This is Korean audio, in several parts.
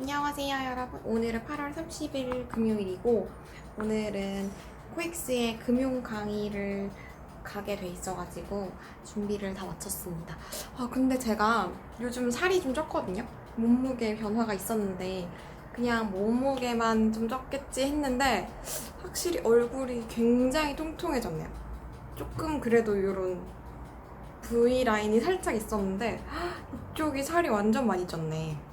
안녕하세요 여러분. 오늘은 8월 30일 금요일이고 오늘은 코엑스의 금융 강의를 가게 돼 있어가지고 준비를 다 마쳤습니다. 아 근데 제가 요즘 살이 좀 쪘거든요? 몸무게 변화가 있었는데 그냥 몸무게만 좀 쪘겠지 했는데 확실히 얼굴이 굉장히 통통해졌네요. 조금 그래도 이런 V라인이 살짝 있었는데 이쪽이 살이 완전 많이 쪘네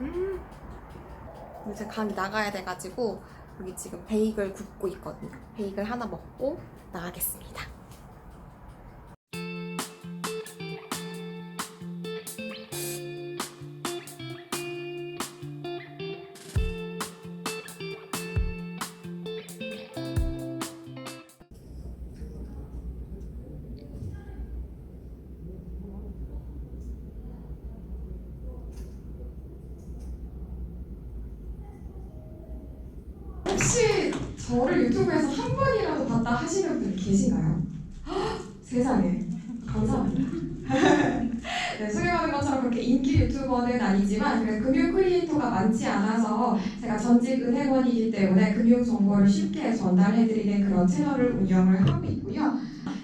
음. 이제 강의 나가야 돼가지고 여기 지금 베이글 굽고 있거든요. 베이글 하나 먹고 나가겠습니다. 저를 유튜브에서 한 번이라도 봤다 하시는 분 계신가요? 헉, 세상에 감사합니다. 네, 소개받은 것처럼 그렇게 인기 유튜버는 아니지만 그래도 금융 크리에이터가 많지 않아서 제가 전직 은행원이기 때문에 금융 정보를 쉽게 전달해드리는 그런 채널을 운영을 하고 있고요.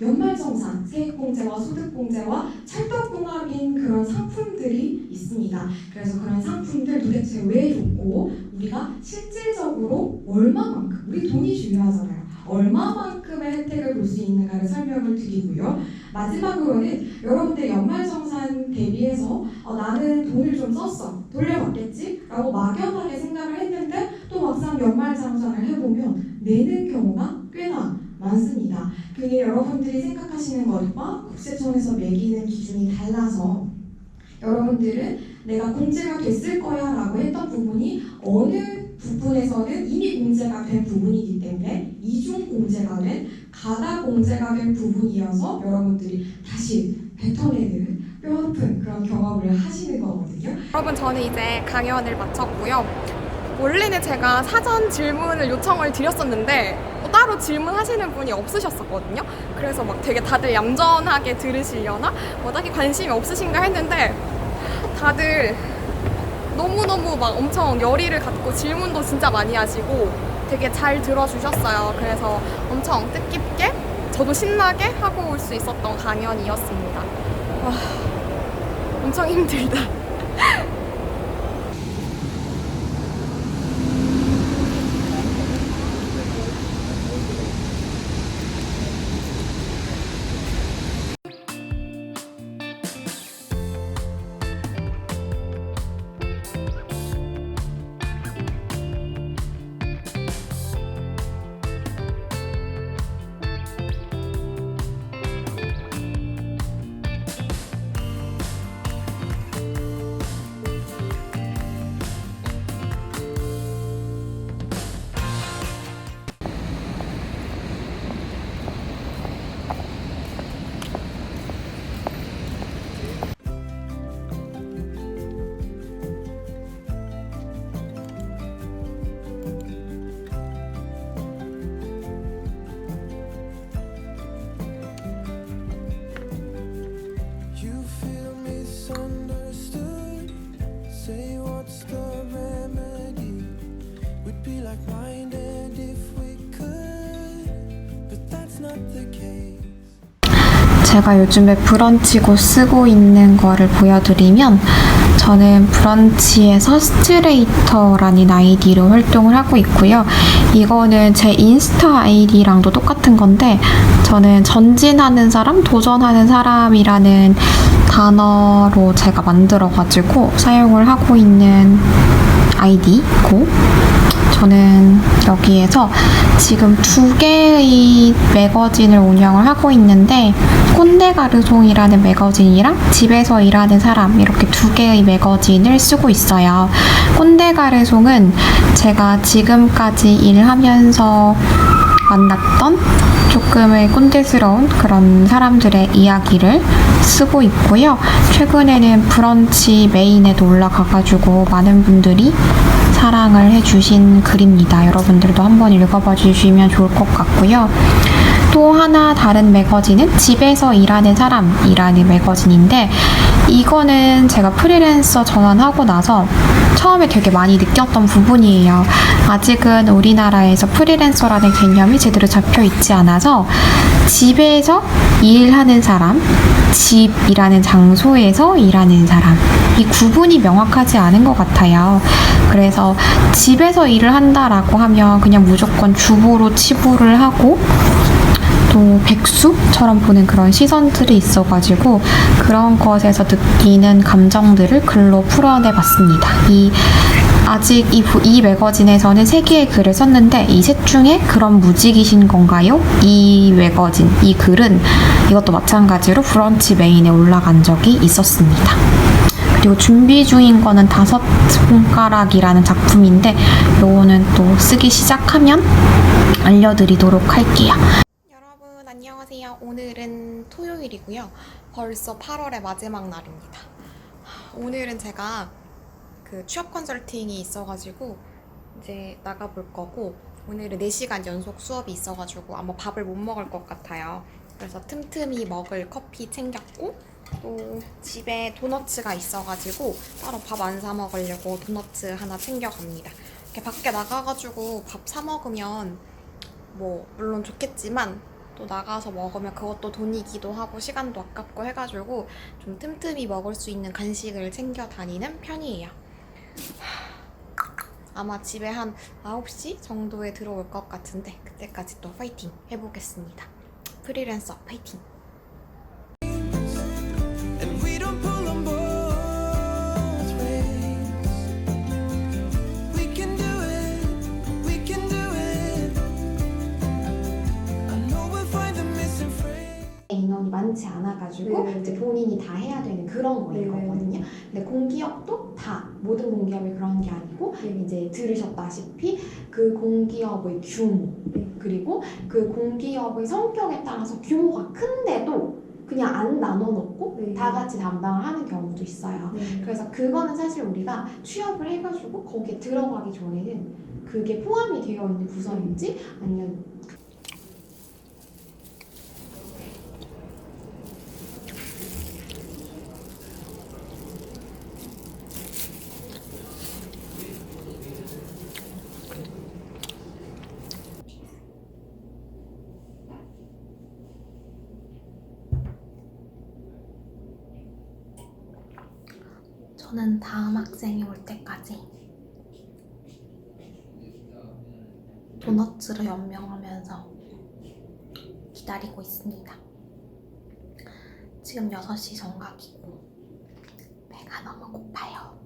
연말정산, 세액공제와 소득공제와 찰떡궁합인 그런 상품들이 있습니다. 그래서 그런 상품들 도대체 왜 좋고 우리가 실질적으로 얼마만큼 우리 돈이 중요하잖아요. 얼마만큼의 혜택을 볼 수 있는가를 설명을 드리고요. 마지막으로는 여러분들 연말정산 대비해서 어, 나는 돈을 좀 썼어 돌려받겠지 라고 막연하게 생각을 했는데 또 막상 연말정산을 해보면 내는 경우가 꽤나 많습니다. 그게 여러분들이 생각하시는 것과 국세청에서 매기는 기준이 달라서 여러분들은 내가 공제가 됐을 거야 라고 했던 부분이 어느 부분에서는 이미 공제가 된 부분이기 때문에 이중 공제가 된 가다 공제가 된 부분이어서 여러분들이 다시 뱉어내는 뼈아픈 그런 경험을 하시는 거거든요. 여러분 저는 이제 강연을 마쳤고요. 원래는 제가 사전 질문을 요청을 드렸었는데 뭐 따로 질문하시는 분이 없으셨었거든요. 그래서 막 되게 다들 얌전하게 들으시려나 뭐 딱히 관심이 없으신가 했는데 다들 너무너무 막 엄청 열의를 갖고 질문도 진짜 많이 하시고 되게 잘 들어주셨어요. 그래서 엄청 뜻깊게 저도 신나게 하고 올 수 있었던 강연이었습니다. 와, 엄청 힘들다. 제가 요즘에 브런치고 쓰고 있는 거를 보여드리면 저는 브런치에서 스트레이터라는 아이디로 활동을 하고 있고요. 이거는 제 인스타 아이디랑도 똑같은 건데 저는 전진하는 사람, 도전하는 사람이라는 단어로 제가 만들어가지고 사용을 하고 있는 아이디고 저는 여기에서 지금 두 개의 매거진을 운영을 하고 있는데 꼰대가르송이라는 매거진이랑 집에서 일하는 사람 이렇게 두 개의 매거진을 쓰고 있어요. 꼰대가르송은 제가 지금까지 일하면서 만났던 조금의 꼰대스러운 그런 사람들의 이야기를 쓰고 있고요. 최근에는 브런치 메인에도 올라가가지고 많은 분들이 사랑을 해주신 글입니다. 여러분들도 한번 읽어봐 주시면 좋을 것 같고요. 또 하나 다른 매거진은 집에서 일하는 사람이라는 매거진인데 이거는 제가 프리랜서 전환하고 나서 처음에 되게 많이 느꼈던 부분이에요. 아직은 우리나라에서 프리랜서라는 개념이 제대로 잡혀 있지 않아서 집에서 일하는 사람, 집이라는 장소에서 일하는 사람, 이 구분이 명확하지 않은 것 같아요. 그래서 집에서 일을 한다라고 하면 그냥 무조건 주부로 치부를 하고 또 백수처럼 보는 그런 시선들이 있어가지고 그런 것에서 느끼는 감정들을 글로 풀어내봤습니다. 이 아직 이, 부- 이 매거진에서는 세 개의 글을 썼는데 이 셋 중에 그런 무직이신 건가요? 이 매거진, 이 글은 이것도 마찬가지로 브런치 메인에 올라간 적이 있었습니다. 그리고 준비 중인 거는 다섯 손가락이라는 작품인데 요거는 또 쓰기 시작하면 알려드리도록 할게요. 오늘은 토요일이고요. 벌써 8월의 마지막 날입니다. 오늘은 제가 그 취업 컨설팅이 있어가지고 이제 나가볼 거고 오늘은 4시간 연속 수업이 있어가지고 아마 밥을 못 먹을 것 같아요. 그래서 틈틈이 먹을 커피 챙겼고 또 집에 도너츠가 있어가지고 따로 밥 안 사 먹으려고 도너츠 하나 챙겨갑니다. 이렇게 밖에 나가가지고 밥 사 먹으면 뭐 물론 좋겠지만 또 나가서 먹으면 그것도 돈이기도 하고 시간도 아깝고 해가지고 좀 틈틈이 먹을 수 있는 간식을 챙겨 다니는 편이에요. 아마 집에 한 9시 정도에 들어올 것 같은데 그때까지 또 파이팅 해보겠습니다. 프리랜서 파이팅! 않아가지고 네, 네. 이제 본인이 다 해야 되는 그런 거인 네, 네. 거거든요. 근데 공기업도 다 모든 공기업이 그런 게 아니고 네. 이제 들으셨다시피 그 공기업의 규모 네. 그리고 그 공기업의 성격에 따라서 규모가 큰데도 그냥 안 나눠놓고 네. 다 같이 담당을 하는 경우도 있어요. 네. 그래서 그거는 사실 우리가 취업을 해가지고 거기에 들어가기 전에는 그게 포함이 되어 있는 부서인지 아니면 저는 다음 학생이 올 때까지 도너츠를 연명하면서 기다리고 있습니다. 지금 6시 정각이고 배가 너무 고파요.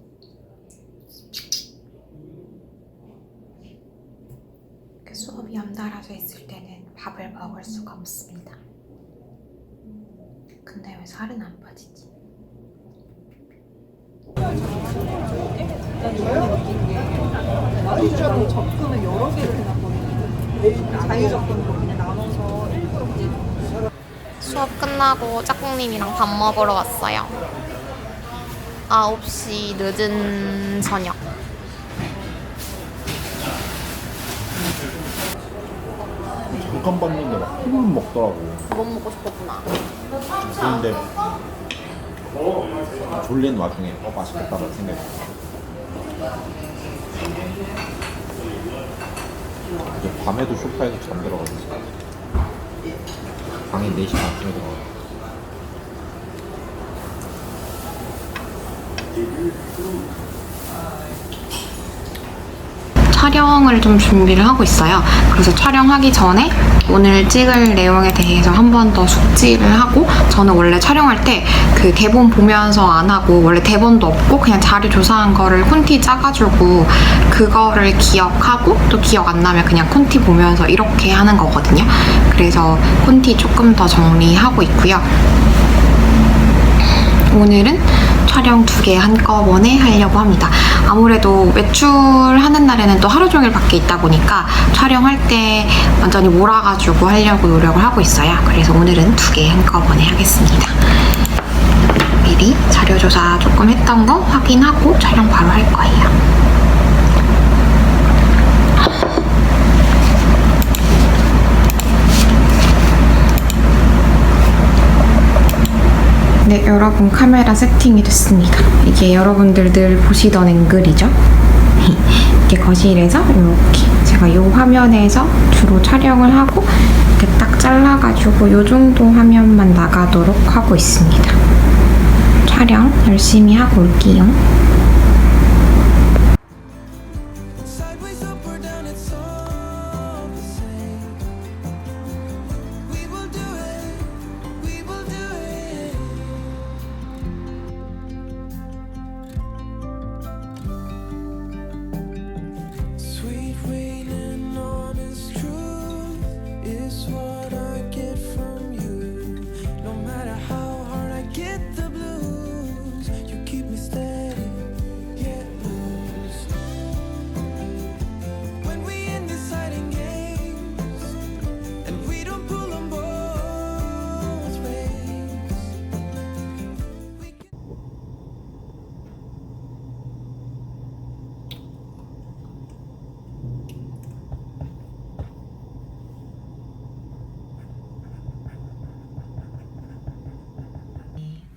그 수업이 연달아서 있을 때는 밥을 먹을 수가 없습니다. 근데 왜 살은 안 빠지지? 실제로 접근을 여러 개를 해놨거든요. 자유 접근으로 그냥 나눠서 수업 끝나고 짝꿍님이랑 밥 먹으러 왔어요. 9시 늦은 저녁. 잠깐 봤는데 막 훌훌 먹더라고. 못 먹고 싶었구나. 그런데 졸린 와중에 어 맛있겠다라는 생각이 들었어. 이제 밤에도 소파에서 잠들어가지고 방에 4시 반쯤에 들어가. 촬영을 좀 준비를 하고 있어요. 그래서 촬영하기 전에 오늘 찍을 내용에 대해서 한 번 더 숙지를 하고 저는 원래 촬영할 때 그 대본 보면서 안 하고 원래 대본도 없고 그냥 자료 조사한 거를 콘티 짜가지고 그거를 기억하고 또 기억 안 나면 그냥 콘티 보면서 이렇게 하는 거거든요. 그래서 콘티 조금 더 정리하고 있고요. 오늘은 촬영 두 개 한꺼번에 하려고 합니다. 아무래도 외출하는 날에는 또 하루 종일 밖에 있다 보니까 촬영할 때 완전히 몰아가지고 하려고 노력을 하고 있어요. 그래서 오늘은 두 개 한꺼번에 하겠습니다. 미리 자료조사 조금 했던 거 확인하고 촬영 바로 할 거예요. 네, 여러분 카메라 세팅이 됐습니다. 이게 여러분들 늘 보시던 앵글이죠. 이렇게 거실에서 이렇게 제가 이 화면에서 주로 촬영을 하고 이렇게 딱 잘라가지고 이 정도 화면만 나가도록 하고 있습니다. 촬영 열심히 하고 올게요.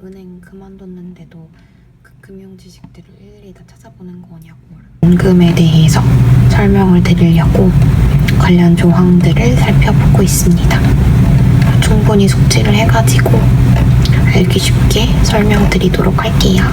은행 그만뒀는데도 그 금융 지식들을 일일이 다 찾아보는 거냐고 원금에 대해서 설명을 드리려고 관련 조항들을 살펴보고 있습니다. 충분히 숙지를 해가지고 알기 쉽게 설명드리도록 할게요.